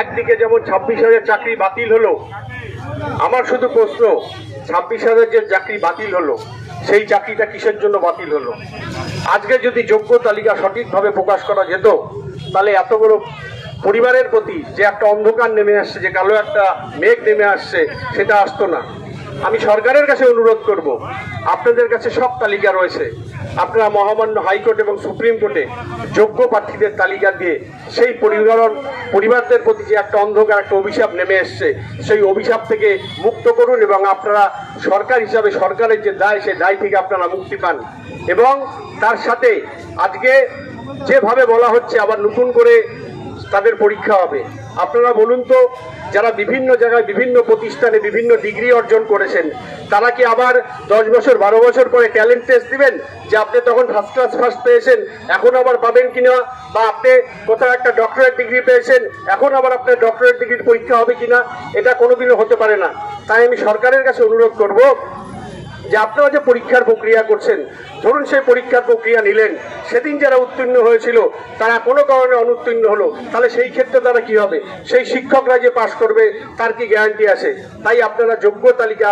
একদিকে যেমন ছাব্বিশ হাজার চাকরি বাতিল হলো, আমার শুধু প্রশ্ন, ছাব্বিশ হাজার যে চাকরি বাতিল হলো, সেই চাকরিটা কিসের জন্য বাতিল হলো? আজকে যদি যোগ্য তালিকা সঠিকভাবে প্রকাশ করা যেত, তাহলে এত বড় পরিবারের প্রতি যে একটা অন্ধকার নেমে আসছে, যে কালো একটা মেঘ নেমে আসছে, সেটা আসতো না। আমি সরকারের কাছে অনুরোধ করব, আপনাদের কাছে সব তালিকা রয়েছে। আপনারা মহামান্য হাইকোর্ট এবং সুপ্রিম কোর্টে যোগ্য প্রার্থীদের তালিকা দিয়ে সেই পরিবার পরিবারদের প্রতি যে একটা অন্ধকার, একটা অভিশাপ নেমে এসছে, সেই অভিশাপ থেকে মুক্ত করুন এবং আপনারা সরকার হিসাবে সরকারের যে দায়, সেই দায় থেকে আপনারা মুক্তি পান। এবং তার সাথে আজকে যেভাবে বলা হচ্ছে, আবার নতুন করে তাদের পরীক্ষা হবে। আপনারা বলুন তো, যারা বিভিন্ন জায়গায় বিভিন্ন প্রতিষ্ঠানে বিভিন্ন ডিগ্রি অর্জন করেছেন, তারা কি আবার দশ বছর, বারো বছর পরে ট্যালেন্ট টেস্ট দিবেন? যে আপনি তখন ফার্স্ট ক্লাস ফার্স্ট পেয়েছেন, এখন আবার পাবেন কিনা? বা আপনি কোথাও একটা ডক্টরেট ডিগ্রি পেয়েছেন, এখন আবার আপনার ডক্টরেট ডিগ্রির পরীক্ষা হবে কিনা? এটা কোনোদিনও হতে পারে না। তাই আমি সরকারের কাছে অনুরোধ করব যে আপনারা যে পরীক্ষার প্রক্রিয়া করছেন, ধরুন সেই পরীক্ষার প্রক্রিয়া নিলেন, সেদিন যারা উত্তীর্ণ হয়েছিল, তারা কোনো কারণে অনুত্তীর্ণ হলো, তাহলে সেই ক্ষেত্রে তারা কি হবে? সেই শিক্ষকরা যে পাশ করবে, তার কি গ্যারান্টি আছে? তাই আপনারা যোগ্য তালিকা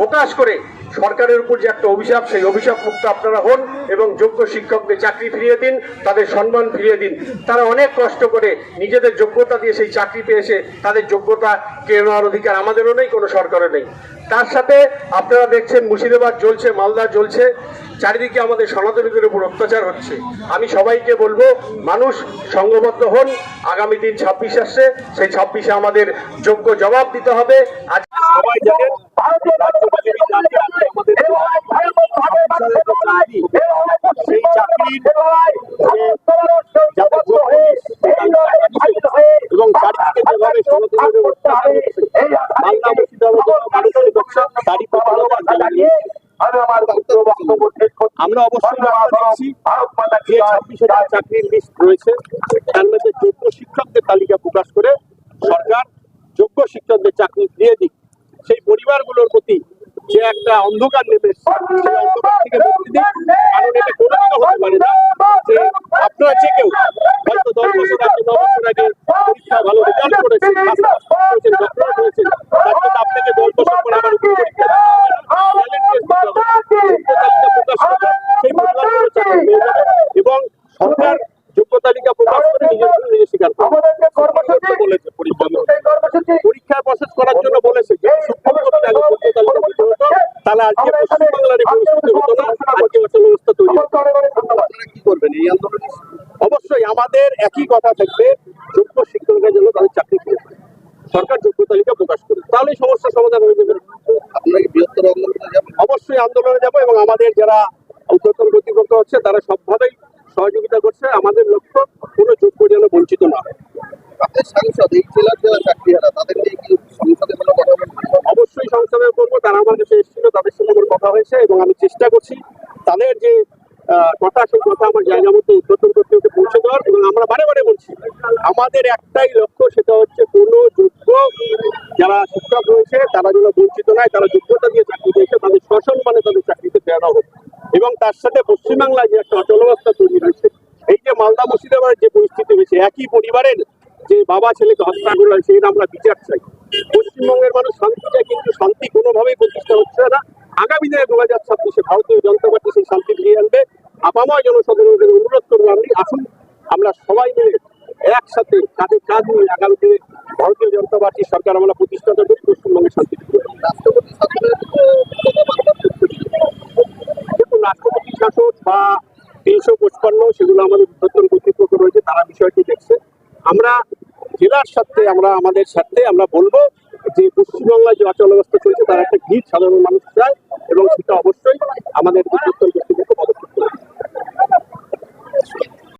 প্রকাশ করে সরকারের উপর যে একটা অভিশাপ, সেই অভিশাপ মুক্ত আপনারা হন এবং যোগ্য শিক্ষকদের চাকরি ফিরিয়ে দিন, তাদের সম্মান ফিরিয়ে দিন। তারা অনেক কষ্ট করে নিজেদের যোগ্যতা দিয়ে সেই চাকরি পেয়েছে, তাদের যোগ্যতা কেড়ে নেওয়ার অধিকার আমাদেরও নেই, কোনো সরকারের নেই। তার সাথে আপনারা দেখছেন মুর্শিদাবাদ জ্বলছে মালদা জ্বলছে চারিদিকে আমাদের সনাতনীদের উপর অত্যাচার হচ্ছে আমি সবাইকে বলব মানুষ সংঘবদ্ধ হন আগামী দিন ছাব্বিশ আসছে সেই ছাব্বিশে আমাদের যোগ্য জবাব দিতে হবে আজ সবাই জানেন চাকরি আছে আমাদের ছাব্বিশ হাজার যে চাকরি, সেই চাকরির যে যাদের যোগ্য এবং চারিদিকে যেভাবে সনাতনীদের অত্যাচার হচ্ছে মালদা মুর্শিদাবাদ মানুষের পাতানো বা জ্বালানি আমরা অবশ্যই যে ছাব্বিশ হাজার চাকরির লিস্ট রয়েছে তার মধ্যে যোগ্য শিক্ষকদের তালিকা প্রকাশ করে সরকার যোগ্য শিক্ষকদের চাকরি দিয়ে দিক। সেই পরিবারগুলোর প্রতি যে একটা অন্ধকার নেমে সেই অন্ধকার থেকে মুক্তি দিক। কারণ এটা কোনোদিনও হতে পারে না যে আপনারা যে কেউ হয়তো দশ বছর আগে ন বছর আগে পরীক্ষা ভালো রেজাল্ট করেছেন first class pass করেছেন ডক্টরেট হয়েছেন তার জন্য আপনাকে দশ বছর পরে আবার উচ্চ পরীক্ষা দিতে হবে না। Talent test দিতে হবে। যোগ্য তালিকা প্রকাশ করে সেই পরিবারগুলো চাকরি পেয়ে যাবে এবং সরকার যোগ্য তালিকা প্রকাশ করে নিজের নিজে স্বীকার করবে বলেছে পরীক্ষা পরীক্ষার প্রসেস করার জন্য বলেছে তাহলে আজকে পশ্চিমবাংলার এই হতো না। আজকে অচল অবস্থা তৈরি কি করবেন? এই আন্দোলনে অবশ্যই আমাদের একই কথা থাকবে। যোগ্য শিক্ষকরা যেন তাদের চাকরি ফিরে সরকার যোগ্য তালিকা প্রকাশ করে তাহলে সমস্যার সমাধান হয়ে যাবে। আপনারা কি বৃহত্তর আন্দোলনে যাবেন। অবশ্যই আন্দোলনে যাব এবং আমাদের যারা উদ্যোতন কর্তৃপক্ষ হচ্ছে তারা সবভাবেই সহযোগিতা করছে আমাদের লক্ষ্য কোনো যোগ্য যেন বঞ্চিত না হয়। আপনাদের সাংসদ এই জেলার যারা চাকরি হারা তাদের কি সংসদে কোনো কথা অবশ্যই সংসদে করব তারা আমার কাছে এসেছিল তাদের সঙ্গে আমার কথা হয়েছে এবং আমি চেষ্টা করছি তাদের যে কথা সেই কথা আমার জায়গা মতো উদ্বোধন করতে হতে পৌঁছে দেওয়ার এবং আমরা বারে বারে বলছি আমাদের একটাই লক্ষ্য সেটা হচ্ছে কোনো যোগ্য যারা শিক্ষক রয়েছে তারা যেন বঞ্চিত নয় তারা যোগ্যতা দিয়ে চাকরি পেয়েছে তাদের সসম্মানে তাদের চাকরিতে ফেরানো হোক। এবং তার সাথে পশ্চিমবাংলায় যে একটা অচলাবস্থা তৈরি হয়েছে, এই যে মালদা মুর্শিদাবাদের যে পরিস্থিতি হয়েছে, একই পরিবারের যে বাবা ছেলেকে হত্যা করল সেই আমরা বিচার চাই। পশ্চিমবঙ্গের মানুষ শান্তি চায়, কিন্তু শান্তি কোনোভাবেই প্রতিষ্ঠা হচ্ছে না। আগামী দিনে দু হাজার ছাব্বিশে ভারতীয় জনতা পার্টি সেই শান্তি ফিরিয়ে আনবে। আপাময় জনসাধারণদের অনুরোধ করব আমি আসুন, আমরা সবাই মিলে একসাথে কাঁধে কাঁধ মিলে আগামী দিনে ভারতীয় জনতা পার্টি সরকার আমরা প্রতিষ্ঠা করি পশ্চিমবঙ্গে শান্তি। রাষ্ট্রপতি উৎপন্ন সেগুলো আমাদের উদ্বোধন কর্তৃপক্ষ রয়েছে, তারা বিষয়টি দেখছে। আমরা জেলার স্বার্থে, আমরা আমাদের স্বার্থে আমরা বলব যে পশ্চিমবাংলায় যে অচল অবস্থা চলছে, তার একটা ভিড় সাধারণ মানুষ চায় এবং সেটা অবশ্যই আমাদের উদ্যোক্তর কর্তৃপক্ষ পদক্ষেপ করেছে